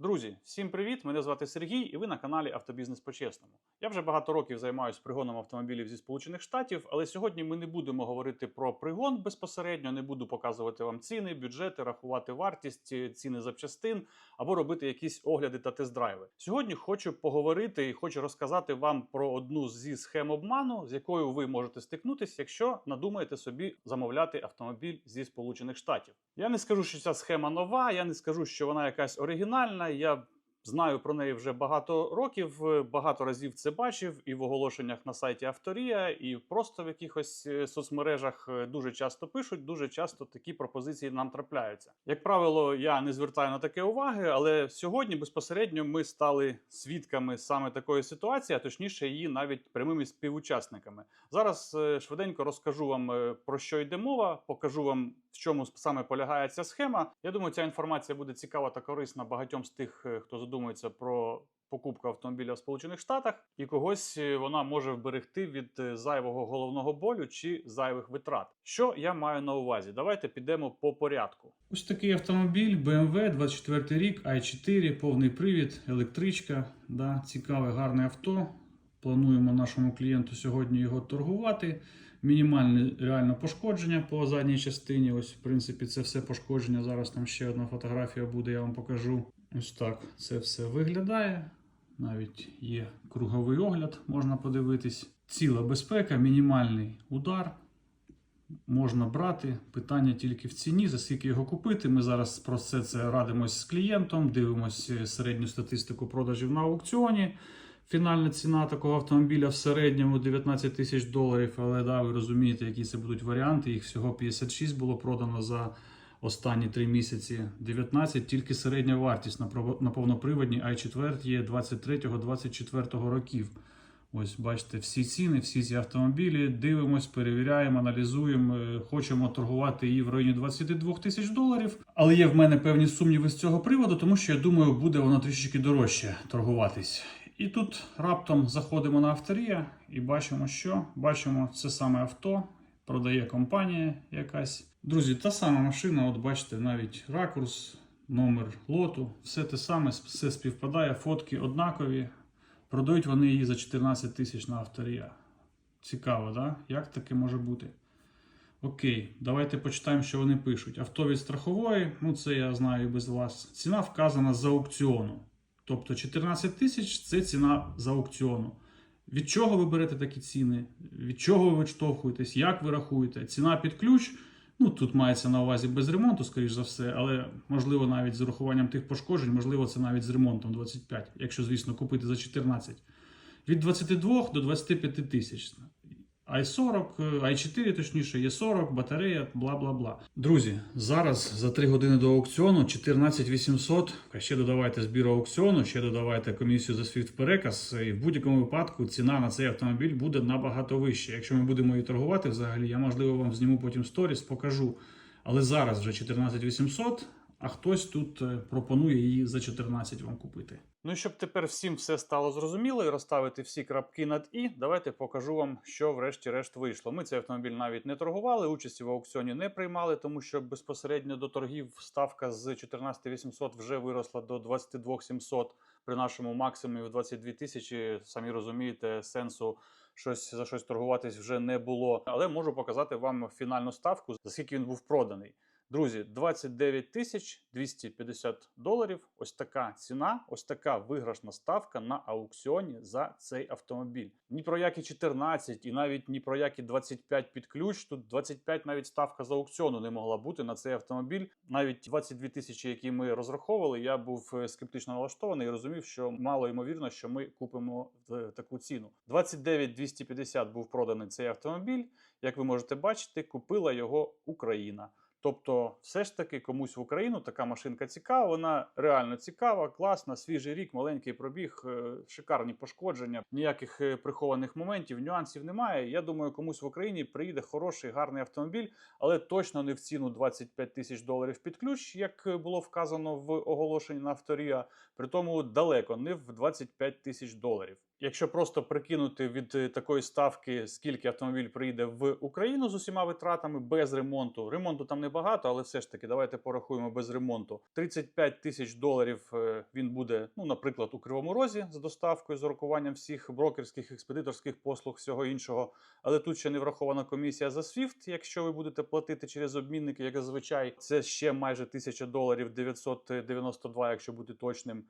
Друзі, всім привіт! Мене звати Сергій, і ви на каналі Автобізнес по-чесному. Я вже багато років займаюся пригоном автомобілів зі Сполучених Штатів, але сьогодні ми не будемо говорити про пригон безпосередньо, не буду показувати вам ціни, бюджети, рахувати вартість, ціни запчастин або робити якісь огляди та тест-драйви. Сьогодні хочу поговорити і хочу розказати вам про одну зі схем обману, з якою ви можете стикнутися, якщо надумаєте собі замовляти автомобіль зі Сполучених Штатів. Я не скажу, що ця схема нова, я не скажу, що вона якась оригінальна. Я знаю про неї вже багато років, багато разів це бачив і в оголошеннях на сайті Авторія, і просто в якихось е, соцмережах е, дуже часто пишуть. Дуже часто такі пропозиції нам трапляються. Як правило, я не звертаю на таке уваги, але сьогодні безпосередньо ми стали свідками саме такої ситуації, а точніше, її навіть прямими співучасниками. Зараз е, швиденько розкажу вам про що йде мова, покажу вам чому саме полягає ця схема. Я думаю, ця інформація буде цікава та корисна багатьом з тих, е, хто задумується про покупку автомобіля в Сполучених Штатах, і когось е, вона може вберегти від е, зайвого головного болю чи зайвих витрат. Що я маю на увазі? Давайте підемо по порядку. Ось такий автомобіль BMW 24 рік, i4, повний привід, електричка. Да, цікаве, гарне авто. Плануємо нашому клієнту сьогодні його торгувати. Мінімальне реально пошкодження по задній частині. Ось, в принципі, це все пошкодження. Зараз там ще одна фотографія буде, я вам покажу. Ось так це все виглядає. Навіть є круговий огляд, можна подивитись. Ціла безпека, мінімальний удар можна брати. Питання тільки в ціні, за скільки його купити. Ми зараз про все це радимось з клієнтом, дивимося середню статистику продажів на аукціоні. Фінальна ціна такого автомобіля в середньому 19 тисяч доларів. Але да, ви розумієте, які це будуть варіанти. Їх всього 56 було продано за останні 3 місяці. 19 тільки середня вартість на прово- на повноприводній i4 є 23-24 років. Ось бачите, всі ціни, всі ці автомобілі. Дивимось, перевіряємо, аналізуємо. е, Хочемо торгувати її в районі 22 тисяч доларів. Але є в мене певні сумніви з цього приводу, тому що я думаю, буде воно трішечки дорожче торгуватись. І тут раптом заходимо на авторія і бачимо, що бачимо це саме авто. Продає компанія якась. Друзі, та сама машина, от бачите, навіть ракурс, номер лоту, все те саме, все співпадає, фотки однакові. Продають вони її за 14 тисяч на авторія. Цікаво, да? Як таке може бути? Окей, давайте почитаємо, що вони пишуть. Авто від страхової, ну це я знаю і без вас. Ціна вказана з аукціону. Тобто 14 тисяч це ціна з аукціону. Від чого ви берете такі ціни? Від чого ви відштовхуєтесь? Як ви рахуєте? Ціна під ключ. Ну, тут мається на увазі без ремонту, скоріш за все, але можливо навіть з урахуванням тих пошкоджень, можливо, це навіть з ремонтом 25, якщо, звісно, купити за 14. Від 22 до 25 тисяч. I40, е, i4, точніше, є 40, батарея, бла бла бла. Друзі, зараз за 3 години до аукціону 14 800. Ще додавайте збір аукціону, ще додавайте комісію за світ переказ. І в будь-якому випадку ціна на цей автомобіль буде набагато вища. Якщо ми будемо її торгувати взагалі, я можливо вам зніму потім сторіс, покажу. Але зараз вже 14 800, а хтось тут е, пропонує її за 14 вам купити. Ну і щоб тепер всім все стало зрозуміло і розставити всі крапки над і, давайте покажу вам, що врешті-решт вийшло. Ми цей автомобіль навіть не торгували, участі в аукціоні не приймали, тому що безпосередньо до торгів ставка з 14 800 вже виросла до 22 700 при нашому максимумі в 22 тисячі. Самі розумієте, сенсу щось за щось торгуватись вже не було. Але можу показати вам фінальну ставку, за скільки він був проданий. Друзі, 29 тисяч 250 доларів. Ось така ціна, ось така виграшна ставка на аукціоні за цей автомобіль. Ні про які 14 і навіть ні про які 25 під ключ. Тут 25 навіть ставка з аукціону не могла бути на цей автомобіль. Навіть 22 тисячі, які ми розраховували, я був е, скептично налаштований і розумів, що мало ймовірно, що ми купимо в таку ціну. 29 250 був проданий цей автомобіль. Як ви можете бачити, купила його Україна. Тобто, все ж таки комусь в Україну така машинка цікава. Вона реально цікава, класна, свіжий рік, маленький пробіг, е, шикарні пошкодження, ніяких е, прихованих моментів, нюансів немає. Я думаю, комусь в Україні приїде хороший, гарний автомобіль, але точно не в ціну 25 тисяч доларів під ключ, як е, було вказано в оголошенні на авторія. При тому далеко не в 25 тисяч доларів. Якщо просто прикинути від е, такої ставки, скільки автомобіль приїде в Україну з усіма витратами без ремонту. Ремонту там небагато, але все ж таки, давайте порахуємо без ремонту. 35 тисяч доларів е, він буде, ну, наприклад, у Кривому Розі з доставкою, з урахуванням всіх брокерських, експедиторських послуг, всього іншого. Але тут ще не врахована комісія за SWIFT, якщо ви будете платити через обмінники, як зазвичай, це ще майже 1000 доларів 992, якщо бути точним.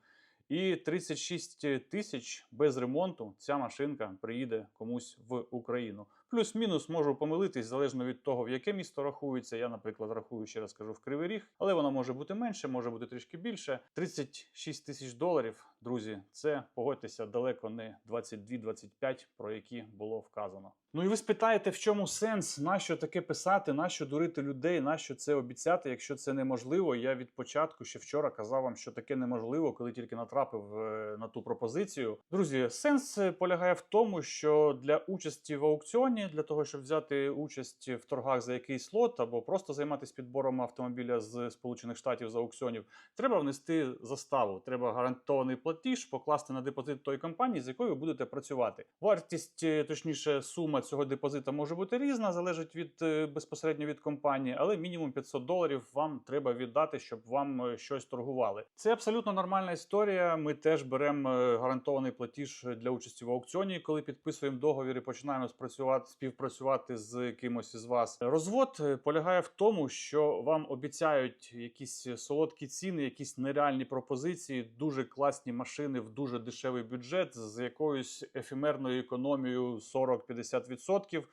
І 36 тисяч без ремонту ця машинка приїде комусь в Україну. Плюс-мінус можу помилитись залежно від того, в яке місто рахується. Я, наприклад, рахую ще раз кажу в Кривий Ріг, але вона може бути менше, може бути трішки більше. 36 тисяч доларів, друзі, це погодьтеся далеко не 22-25, про які було вказано. Ну і ви спитаєте, в чому сенс, нащо таке писати, нащо дурити людей, нащо це обіцяти, якщо це неможливо. Я від початку ще вчора казав вам, що таке неможливо, коли тільки натрапив е, на ту пропозицію. Друзі, сенс е, полягає в тому, що для участі в аукціоні, для того, щоб взяти участь в торгах за якийсь лот або просто займатися підбором автомобіля з Сполучених Штатів з аукціонів, треба внести заставу. Треба гарантований платіж покласти на депозит тої компанії, з якою ви будете працювати. Вартість, е, точніше, сума цього депозита може бути різна, залежить від е, безпосередньо від компанії, але мінімум 500 доларів вам треба віддати, щоб вам е, щось торгували. Це абсолютно нормальна історія. Ми теж беремо гарантований платіж для участі в аукціоні, коли підписуємо договір і починаємо спрацювати співпрацювати з кимось із вас. Розвод полягає в тому, що вам обіцяють якісь солодкі ціни, якісь нереальні пропозиції, дуже класні машини в дуже дешевий бюджет з якоюсь ефемерною економією 40-50%.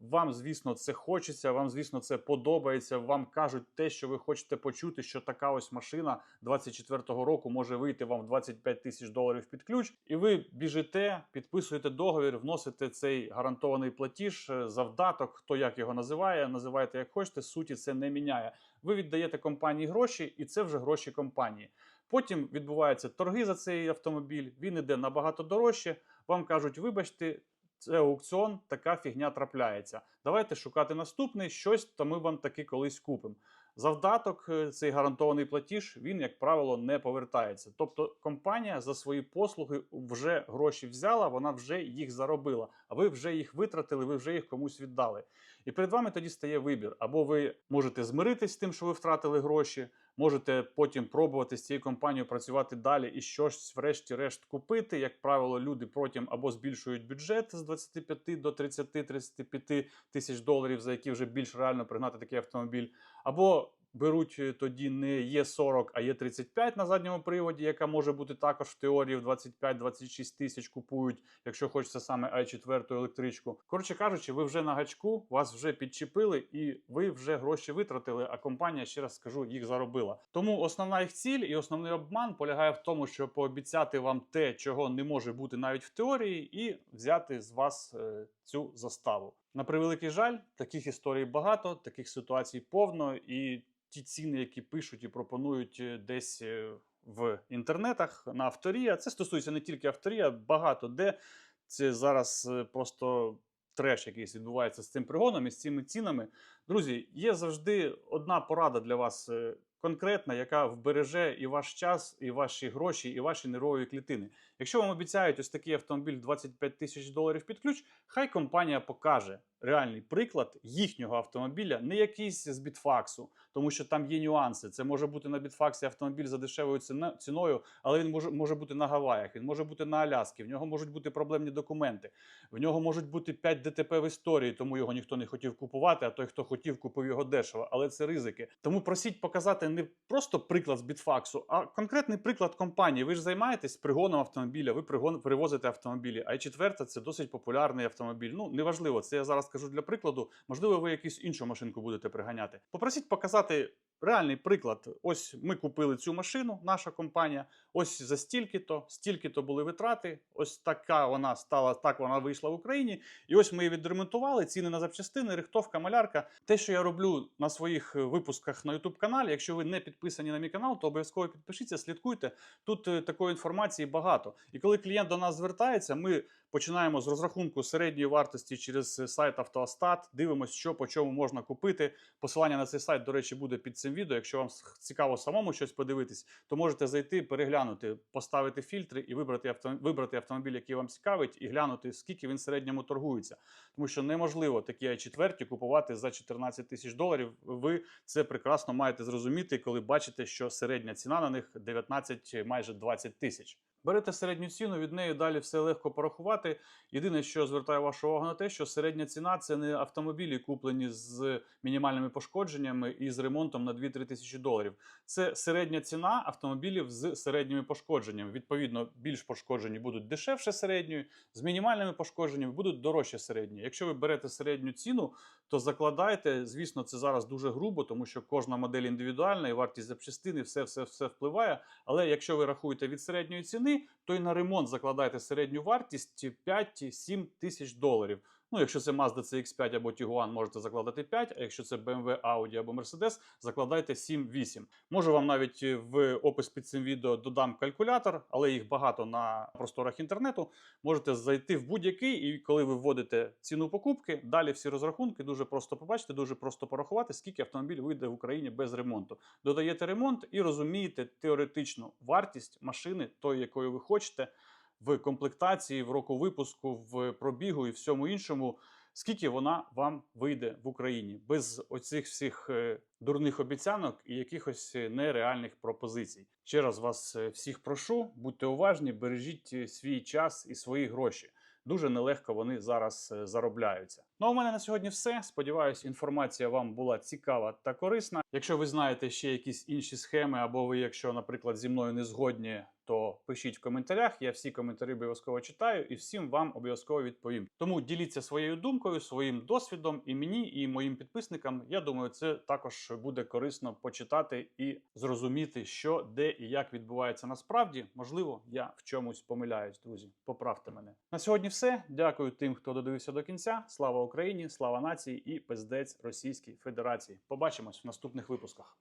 Вам, звісно, це хочеться, вам, звісно, це подобається. Вам кажуть те, що ви хочете почути, що така ось машина 24-го року може вийти вам в 25 тисяч доларів під ключ, і ви біжите, підписуєте договір, вносите цей гарантований платіж, е, завдаток, хто як його називає, називайте як хочете. Суті це не міняє. Ви віддаєте компанії гроші, і це вже гроші компанії. Потім відбуваються торги за цей автомобіль. Він іде набагато дорожче. Вам кажуть, вибачте, це аукціон, така фігня трапляється. Давайте шукати наступний щось, то ми вам таки колись купимо. Завдаток, е, цей гарантований платіж, він, як правило, не повертається. Тобто компанія за свої послуги вже гроші взяла, вона вже їх заробила, а ви вже їх витратили, ви вже їх комусь віддали. І перед вами тоді стає вибір: або ви можете змиритись з тим, що ви втратили гроші, можете потім пробувати з цією компанією працювати далі і щось, врешті-решт, купити. Як правило, люди потім або збільшують бюджет з 25 до 30-35 тисяч доларів, за які вже більш реально пригнати такий автомобіль, або беруть е, тоді не Є40, а Є35 на задньому приводі, яка може бути також в теорії в 25-26 тисяч купують, якщо хочеться саме i4 електричку. Коротше кажучи, ви вже на гачку, вас вже підчепили, і ви вже гроші витратили. А компанія, ще раз скажу, їх заробила. Тому основна їх ціль і основний обман полягає в тому, щоб пообіцяти вам те, чого не може бути навіть в теорії, і взяти з вас е, цю заставу. На превеликий жаль, таких історій багато, таких ситуацій повно, і ті ціни, які пишуть і пропонують е, десь е, в інтернетах на авторія. Це стосується не тільки авторія, багато де це зараз е, просто треш, якийсь відбувається з цим пригоном і з цими цінами. Друзі, є завжди одна порада для вас. Конкретна, яка вбереже і ваш час, і ваші гроші, і ваші нервові клітини. Якщо вам обіцяють ось такий автомобіль 25 тисяч доларів під ключ, хай компанія покаже реальний приклад їхнього автомобіля, не якийсь з бітфаксу, тому що там є нюанси. Це може бути на бітфаксі автомобіль за дешевою ціною, але він може, може бути на Гаваях, він може бути на Аляскі, в нього можуть бути проблемні документи, в нього можуть бути 5 ДТП в історії, тому його ніхто не хотів купувати, а той, хто хотів, купив його дешево. Але це ризики. Тому просіть показати не просто приклад з бітфаксу, а конкретний приклад компанії. Ви ж займаєтесь пригоном автомобіля, ви пригон, перевозите автомобілі. А четверта це досить популярний автомобіль. Ну неважливо, це я зараз кажу для прикладу. Можливо, ви якусь іншу машинку будете приганяти. Попросіть показати. Реальний приклад: ось ми купили цю машину, наша компанія. Ось за стільки-то, стільки-то були витрати. Ось така вона стала, так вона вийшла в Україні. І ось ми її відремонтували. Ціни на запчастини, рихтовка, малярка. Те, що я роблю на своїх випусках на youtube каналі. Якщо ви не підписані на мій канал, то обов'язково підпишіться, слідкуйте. Тут е, такої інформації багато. І коли клієнт до нас звертається, ми Починаємо з розрахунку середньої вартості через е, сайт Автоастат. Дивимося, що по чому можна купити. Посилання на цей сайт, до речі, буде під цим відео. Якщо вам цікаво самому щось подивитись, то можете зайти, переглянути, поставити фільтри і вибрати авто, вибрати автомобіль, який вам цікавить, і глянути, скільки він в середньому торгується. Тому що неможливо такі i4 купувати за 14 тисяч доларів. Ви це прекрасно маєте зрозуміти, коли бачите, що середня ціна на них 19, майже 20 тисяч. Берете середню ціну, від неї далі все легко порахувати. Єдине, що звертаю вашу увагу на те, що середня ціна це не автомобілі, куплені з мінімальними пошкодженнями і з ремонтом на 2-3 тисячі доларів. Це середня ціна автомобілів з середніми пошкодженнями. Відповідно, більш пошкоджені будуть дешевше середньої, з мінімальними пошкодженнями будуть дорожче середні. Якщо ви берете середню ціну, то закладайте. Звісно, це зараз дуже грубо, тому що кожна модель індивідуальна і вартість запчастини, все, все, все впливає. Але якщо ви рахуєте від середньої ціни, то й на ремонт закладайте середню вартість 5-7 тисяч доларів. Ну, якщо це Mazda CX-5 або Tiguan, можете закладати 5, а якщо це BMW, Audi або Mercedes, закладайте 7-8. Можу вам навіть е, в опис під цим відео додам калькулятор, але їх багато на просторах інтернету. Можете зайти в будь-який, і коли ви вводите ціну покупки, далі всі розрахунки дуже просто побачите, дуже просто порахувати, скільки автомобіль вийде в Україні без ремонту. Додаєте ремонт і розумієте теоретичну вартість машини, тої, якою ви хочете, в комплектації, в року випуску, в пробігу і всьому іншому. Скільки вона вам вийде в Україні без оцих всіх е, дурних обіцянок і якихось е, нереальних пропозицій? Ще раз вас е, всіх прошу, будьте уважні, бережіть свій час і свої гроші. Дуже нелегко вони зараз заробляються. Ну а у мене на сьогодні все. Сподіваюсь, інформація вам була цікава та корисна. Якщо ви знаєте ще якісь інші схеми, або ви, якщо, наприклад, зі мною не згодні, то пишіть в коментарях. Я всі коментарі обов'язково читаю і всім вам обов'язково відповім. Тому діліться своєю думкою, своїм досвідом і мені, і моїм підписникам. Я думаю, це також буде корисно почитати і зрозуміти, що де і як відбувається насправді. Можливо, я в чомусь помиляюсь, друзі. Поправте мене. На сьогодні все. Дякую тим, хто додивився до кінця. Слава Україні, слава нації і пиздець Російській Федерації. Побачимось в наступних випусках.